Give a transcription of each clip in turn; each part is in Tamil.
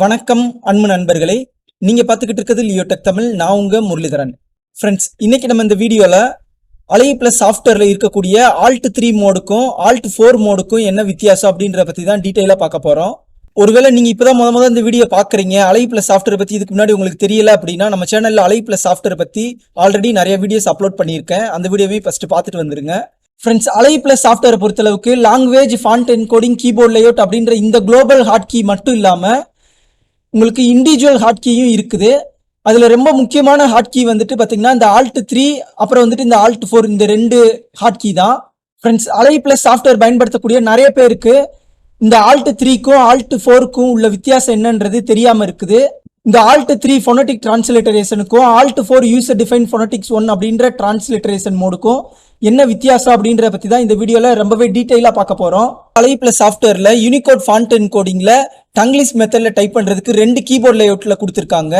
வணக்கம் அன்பு நண்பர்களே. நீங்க பார்த்துக்கிட்டு இருக்கிறது லியோடெக் தமிழ். நான் உங்க முரளிதரன். ஃப்ரெண்ட்ஸ் இன்னைக்கு நம்ம இந்த வீடியோல அலை பிளஸ் சாஃப்ட்வேர்ல இருக்கக்கூடிய ஆல்ட் த்ரீ மோடுக்கும் ஆல்ட் ஃபோர் மோடுக்கும் என்ன வித்தியாசம் அப்படின்றத பத்தி தான் டீட்டெயிலாக பார்க்க போறோம். ஒருவேளை நீங்க இப்பதான் முத முத இந்த வீடியோ பாக்குறீங்க அலை பிளஸ் சாஃப்ட்வேர் பத்தி இதுக்கு முன்னாடி உங்களுக்கு தெரியல அப்படின்னா நம்ம சேனல்ல அலை பிளஸ் சாஃப்ட்வேர் பத்தி ஆல்ரெடி நிறைய வீடியோஸ் அப்லோட் பண்ணியிருக்கேன். அந்த வீடியோவையும் ஃபர்ஸ்ட் பார்த்துட்டு வந்துருங்க. ஃப்ரெண்ட்ஸ் அலை பிளஸ் சாஃப்ட்வேர் பொறுத்தளவுக்கு language font encoding keyboard layout அப்படின்ற இந்த குளோபல் ஹாட் கீ மட்டும் இல்லாமல் உங்களுக்கு இண்டிவிஜுவல் ஹாட் கீயும் இருக்குது. அதில் ரொம்ப முக்கியமான ஹாட் கீ வந்துட்டு பார்த்தீங்கன்னா இந்த ஆல்ட் த்ரீ அப்புறம் வந்துட்டு இந்த ஆல்ட் ஃபோர் இந்த ரெண்டு ஹாட் கீ தான். ஃப்ரெண்ட்ஸ் அலை ப்ளஸ் சாஃப்ட்வேர் பயன்படுத்தக்கூடிய நிறைய பேருக்கு இந்த ஆல்ட் த்ரீக்கும் ஆல்ட் ஃபோருக்கும் உள்ள வித்தியாசம் என்னன்றது தெரியாமல் இருக்குது. இந்த alt three phonetic டிரான்ஸ்லேட்டரேஷனுக்கும் alt four user define phonetics one அப்படின்ற டிரான்ஸ்லேட்டரேஷன் மோடுக்கும் என்ன வித்தியாசம் அப்படின்றத பற்றி தான் இந்த வீடியோவில் ரொம்பவே டீட்டெயிலாக பார்க்க போகிறோம் அலை சாஃப்ட்வேரில் யூனிகோட் ஃபாண்ட் என்கோடிங்கில் டங்கிலிஸ் மெத்தடில் டைப் பண்ணுறதுக்கு ரெண்டு கீபோர்ட் லேஅவுட்டில் கொடுத்துருக்காங்க.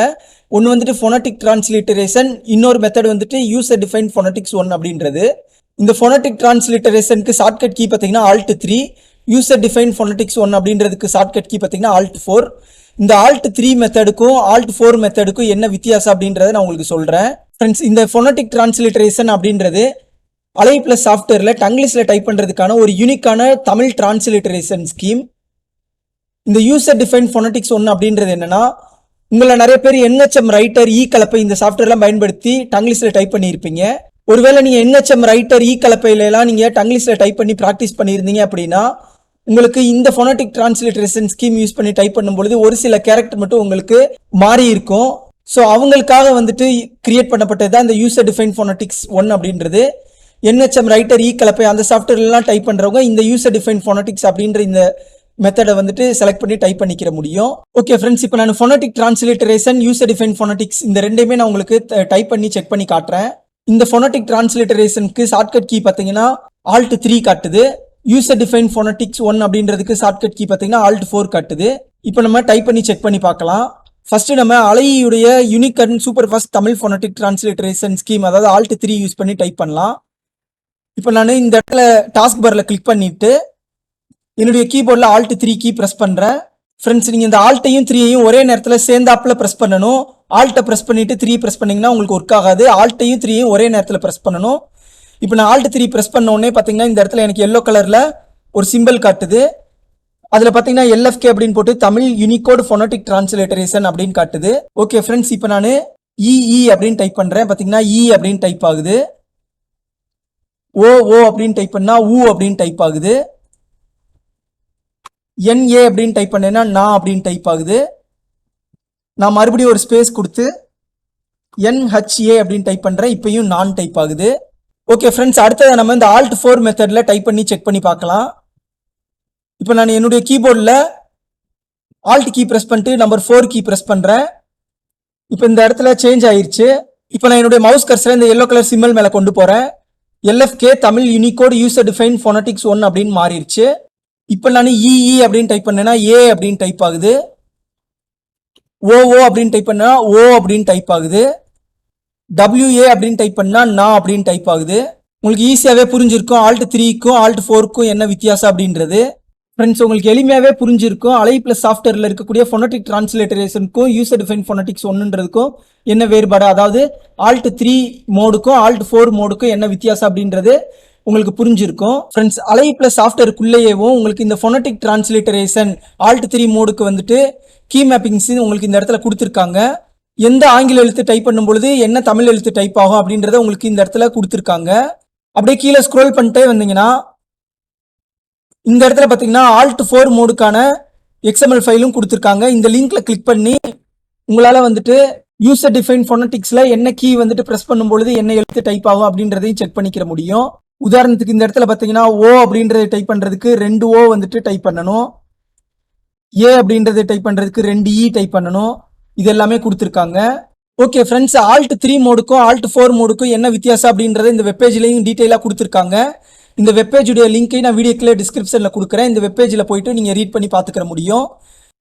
ஒன்று வந்துட்டு ஃபொனட்டிக் டிரான்ஸ்லிட்டரேஷன் இன்னொரு மெத்தட் வந்துட்டு யூசர் டிஃபைன் ஃபொனட்டிக்ஸ் ஒன் அப்படின்றது. இந்த ஃபொனட்டிக் டிரான்ஸ்லிட்டரேஷனுக்கு ஷார்ட்கட் கீ பார்த்தீங்கன்னா alt three user define phonetics one அப்படின்றதுக்கு ஷார்ட்கட் கீ பார்த்தீங்கன்னா ஆல்ட் ஃபோர் இந்த ஆல்ட் த்ரீ மெத்தடுக்கும் ஆல்ட் ஃபோர் மெத்தடுக்கும் என்ன வித்தியாசம் அப்படின்றத நான் உங்களுக்கு சொல்கிறேன் ஃப்ரெண்ட்ஸ் இந்த ஃபொனட்டிக் டிரான்ஸ்லிட்டரேஷன் அப்படின்றது அலை ப்ளஸ் சாஃப்ட்வேரில் டங்கிலீஷில் டைப் பண்ணுறதுக்கான ஒரு யூனிக்கான தமிழ் டிரான்ஸ்லிட்டரேஷன் ஸ்கீம் இந்த யூசர் டிஃபைன் ஃபொனட்டிக்ஸ் ஒன்று அப்படின்றது என்னன்னா உங்களை நிறைய பேர் என்ஹெச்எம் ரைட்டர் இ கலப்பை இந்த சாஃப்ட்வேர்லாம் பயன்படுத்தி டங்கிலீஷில் டைப் பண்ணியிருப்பீங்க. ஒருவேளை நீங்கள் என்ஹெச்எம் ரைட்டர் இ கலப்பையிலலாம் நீங்கள் டங்கிலீஷில் டைப் பண்ணி ப்ராக்டிஸ் பண்ணியிருந்தீங்க அப்படின்னா உங்களுக்கு இந்த ஃபொனட்டிக் டிரான்ஸ்லேட்டரேஷன் ஸ்கீம் யூஸ் பண்ணி டைப் பண்ணும்பொழுது ஒரு சில கேரக்டர் மட்டும் உங்களுக்கு மாறி இருக்கும். ஸோ அவங்களுக்காக வந்துட்டு கிரியேட் பண்ணப்பட்டது தான் இந்த யூசர் டிஃபைன் ஃபொனட்டிக்ஸ் ஒன் அப்படின்றது. என்ஹெச்எம் ரைட்டர் இ கலப்பை அந்த சாஃப்ட்வேர்லாம் டைப் பண்ணுறவங்க இந்த யூசர் டிஃபைன் ஃபொனட்டிக்ஸ் அப்படின்ற இந்த மெத்தடை வந்துட்டு செலக்ட் பண்ணி டைப் பண்ணிக்கிற முடியும். ஓகே ஃப்ரெண்ட்ஸ் இப்போ நான் phonetic transliteration user define phonetics இந்த ரெண்டுமே நான் உங்களுக்கு டைப் பண்ணி செக் பண்ணி காட்டுறேன். இந்த ஃபொனட்டிக் டிரான்ஸ்லேட்டரேஷனுக்கு ஷார்ட்கட் கீ பார்த்தீங்கன்னா ஆல்ட் த்ரீ காட்டுது. யூசர் டிஃபைன் ஃபொனட்டிக்ஸ் ஒன் அப்படின்றதுக்கு ஷார்ட்கட் கீ பார்த்தீங்கன்னா ஆல்ட் ஃபோர் காட்டுது. இப்போ நம்ம டைப் பண்ணி செக் பண்ணி பார்க்கலாம். ஃபர்ஸ்ட் நம்ம அலையுடைய unique and super fast Tamil phonetic transliteration scheme அதாவது ஆல்ட் த்ரீ யூஸ் பண்ணி டைப் பண்ணலாம். இப்போ நான் இந்த இடத்துல டாஸ்க் பாரில் கிளிக் பண்ணிட்டு என்னுடைய கீபோர்டில் ஆல்ட் த்ரீ கீ ப்ரெஸ் பண்ணுறேன் ஃப்ரெண்ட்ஸ் நீங்கள் இந்த ஆல்ட்டையும் த்ரீயையும் ஒரே நேரத்தில் சேர்ந்தாப்பில் ப்ரெஸ் பண்ணணும். ஆல்ட்டை ப்ரெஸ் பண்ணிவிட்டு த்ரீ ப்ரெஸ் பண்ணிங்கன்னா உங்களுக்கு ஒர்க் ஆகாது. ஆல்ட்டையும் த்ரீயும் ஒரே நேரத்தில் ப்ரெஸ் பண்ணணும். இப்போ நான் ஆல்ட் த்ரீ ப்ரெஸ் பண்ண உடனே பார்த்தீங்கன்னா இந்த இடத்துல எனக்கு எல்லோ கலரில் ஒரு சிம்பிள் காட்டுது. அதில் பார்த்தீங்கன்னா எல்எஃப்கே அப்படின்னு போட்டு தமிழ் யூனிகோடு ஃபொனோட்டிக் டிரான்ஸ்லேட்டரேஷன் அப்படின்னு காட்டுது. ஓகே ஃப்ரெண்ட்ஸ் இப்போ நான் இஇ அப்படின்னு டைப் பண்ணுறேன் பார்த்தீங்கன்னா இ e அப்படின்னு டைப் ஆகுது. ஓ ஓ அப்படின்னு டைப் பண்ணால் ஊ அப்படின்னு டைப் ஆகுது. என்ஏ அப்படின்னு டைப் பண்ணேன்னா நான் அப்படின்னு டைப் ஆகுது. நான் மறுபடியும் ஒரு ஸ்பேஸ் கொடுத்து என்ஹெச்ஏ அப்படின்னு டைப் பண்ணுறேன் இப்பையும் நான் டைப் ஆகுது. ஓகே ஃப்ரெண்ட்ஸ் அடுத்தது நம்ம இந்த ஆல்ட் ஃபோர் மெத்தடில் டைப் பண்ணி செக் பண்ணி பார்க்கலாம். இப்போ நான் என்னுடைய கீபோர்டில் ஆல்ட் கீ ப்ரெஸ் பண்ணிட்டு நம்பர் ஃபோர் கீ ப்ரெஸ் பண்ணுறேன் இப்போ இந்த இடத்துல சேஞ்ச் ஆயிடுச்சு இப்போ நான் என்னுடைய மவுஸ் கர்சரை இந்த எல்லோ கலர் சிம்மல் மேலே கொண்டு போகிறேன் LFK Tamil Unicode user define phonetics one அப்படின்னு மாறிடுச்சு. இப்போ நான் இஇ e, e அப்படின்னு டைப் பண்ணேன்னா ஏ அப்படின்னு டைப் ஆகுது. ஓஓ அப்படின்னு டைப் பண்ணா ஓ அப்படின்னு டைப் ஆகுது. டபிள்யூஏ அப்படின்னு டைப் பண்ணால் நான் அப்படின்னு டைப் ஆகுது. உங்களுக்கு ஈஸியாகவே புரிஞ்சிருக்கும். ஆல்ட் த்ரீக்கும் ஆல்ட் ஃபோருக்கும் என்ன வித்தியாசம் அப்படின்றது. ஃப்ரெண்ட்ஸ் உங்களுக்கு எளிமையாகவே புரிஞ்சிருக்கும். அலை ப்ளஸ் சாஃப்ட்வேரில் இருக்கக்கூடிய ஃபொனட்டிக் டிரான்ஸ்லேட்டரேஷனுக்கும் யூசர் டிஃபைன் ஃபொனட்டிக்ஸ் ஒன்றுன்றதுக்கும் என்ன வேறுபாடு? அதாவது ஆல்ட் த்ரீ மோடுக்கும் ஆல்ட் ஃபோர் மோடுக்கும் என்ன வித்தியாசம் அப்படின்றது உங்களுக்கு புரிஞ்சிருக்கும். ஃப்ரெண்ட்ஸ் அலை ப்ளஸ் சாஃப்ட்வேருக்குள்ளேயேவும் உங்களுக்கு இந்த ஃபொனட்டிக் டிரான்ஸ்லேட்டரேஷன் ஆல்ட் த்ரீ மோடுக்கு வந்துட்டு கீ மேப்பிங்ஸ் உங்களுக்கு இந்த இடத்துல கொடுத்துருக்காங்க. எந்த ஆங்கில எழுத்து டைப் பண்ணும் பொழுது என்ன தமிழ் எழுத்து டைப் ஆகும் அப்படின்றத உங்களுக்கு இந்த இடத்துல கொடுத்துருக்காங்க. அப்படியே கீழே ஸ்க்ரோல் பண்ணிட்டே வந்தீங்கன்னா இந்த இடத்துல பார்த்தீங்கன்னா ஆல்ட் ஃபோர் மோடுக்கான எக்ஸ்எம்எல் ஃபைலும் கொடுத்துருக்காங்க. இந்த லிங்க்ல கிளிக் பண்ணி உங்களால் வந்துட்டு யூசர் டிஃபைன் ஃபோனட்டிக்ஸில் என்ன கீ வந்துட்டு ப்ரெஸ் பண்ணும்பொழுது என்ன எழுத்து டைப் ஆகும் அப்படின்றதையும் செக் பண்ணிக்கிற முடியும். உதாரணத்துக்கு இந்த இடத்துல பார்த்தீங்கன்னா ஓ அப்படின்றத டைப் பண்ணுறதுக்கு ரெண்டு ஓ வந்துட்டு டைப் பண்ணணும். ஏ அப்படின்றத டைப் பண்ணுறதுக்கு ரெண்டு e இ டைப் பண்ணணும். இது எல்லாமே கொடுத்துருக்காங்க. ஓகே ஃப்ரெண்ட்ஸ் ஆல்ட் த்ரீ மோடுக்கும் ஆல்ட் ஃபோர் மோடுக்கும் என்ன வித்தியாசம் அப்படின்றத இந்த வெப்பேஜ்லையும் டீட்டெயிலாக கொடுத்துருக்காங்க. இந்த வெப்பேஜுடைய லிங்கை நான் வீடியோக்குள்ளே டிஸ்கிரிப்ஷனில் கொடுக்குறேன். இந்த வெப்பேஜில் போயிட்டு நீங்கள் ரீட் பண்ணி பார்த்துக்கிற முடியும்.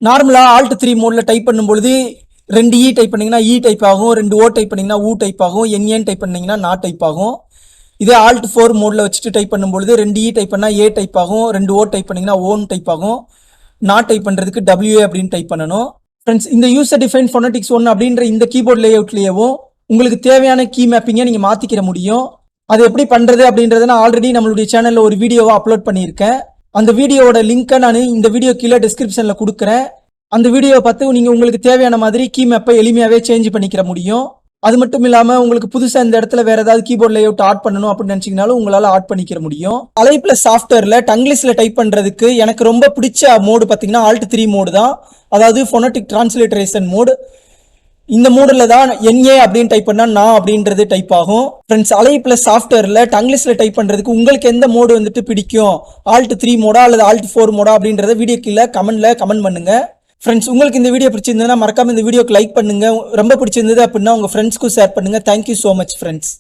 நார்மலாக ஆல்ட் த்ரீ மோடில் டைப் பண்ணும்பொழுது ரெண்டு e இ டைப் பண்ணிங்கன்னா இ e டைப் ஆகும் ரெண்டு ஓ டைப் பண்ணிங்கன்னா ஊ டைப் ஆகும் என்ஏன் டைப் பண்ணிங்கன்னா நா டைப் ஆகும். இதே ஆல்ட் ஃபோர் மோடில் வச்சுட்டு டைப் பண்ணும்பொழுது ரெண்டு இ டைப் பண்ணால் ஏ டைப் ஆகும் ரெண்டு ஓ டைப் பண்ணிங்கன்னா ஓன் டைப் ஆகும். நான் டைப் பண்ணுறதுக்கு டபிள்யூஏ அப்படின்னு டைப் பண்ணணும். ஃப்ரெண்ட்ஸ் இந்த யூசர் டிஃபைன் ஃபொனட்டிக்ஸ் ஒன் அப்படின்ற இந்த கீபோர்ட் லேஅவுட்லேயேவும் உங்களுக்கு தேவையான கீ மேப்பிங்கை நீங்கள் மாற்றிக்கிற முடியும். அது எப்படி பண்ணுறது அப்படின்றத நான் ஆல்ரெடி நம்மளுடைய சேனலில் ஒரு வீடியோவை அப்லோட் பண்ணியிருக்கேன். அந்த வீடியோவோட லிங்க்கை நான் இந்த வீடியோ கீழே டிஸ்கிரிப்ஷனில் கொடுக்குறேன். அந்த வீடியோவை பார்த்து நீங்கள் உங்களுக்கு தேவையான மாதிரி கீ மேப்பை எளிமையாகவே சேஞ்ச் பண்ணிக்கிற முடியும். அது மட்டும் இல்லாமல் உங்களுக்கு புதுசாக இந்த இடத்துல வேற ஏதாவது கீபோர்ட் லேஅவுட் ஆட் பண்ணணும் அப்படின்னு நினச்சிங்கனாலும் உங்களால் ஆட் பண்ணிக்கிற முடியும். அலை ப்ளஸ் சாஃப்ட்வேரில் டங்கிலீஷில் டைப் பண்ணுறதுக்கு எனக்கு ரொம்ப பிடிச்ச மோடு பார்த்தீங்கன்னா ஆல்ட் த்ரீ மோடு தான். அதாவது ஃபொனட்டிக் டிரான்ஸ்லேட்டரேஷன் மோடு இந்த மோடில் தான் என்ஏ அப்படின்னு டைப் பண்ணால் நான் அப்படின்றது டைப் ஆகும். ஃப்ரெண்ட்ஸ் அலை ப்ளஸ் சாஃப்ட்வேரில் டங்கிலீஷில் டைப் பண்ணுறதுக்கு உங்களுக்கு எந்த மோடு வந்துட்டு பிடிக்கும்? ஆல்ட் த்ரீ மோடா அல்லது ஆல்ட் ஃபோர் மோடா அப்படின்றத வீடியோ கீழே கமெண்ட்டில் கமெண்ட் பண்ணுங்கள் ஃப்ரெண்ட்ஸ் உங்களுக்கு இந்த வீடியோ பிடிச்சிருந்ததுன்னா மறக்காம இந்த வீடியோக்கு லைக் பண்ணுங்க. ரொம்ப பிடிச்சிருந்தது அப்படின்னா உங்க ஃப்ரெண்ட்ஸ்க்கும் ஷேர் பண்ணுங்க. Thank you so much friends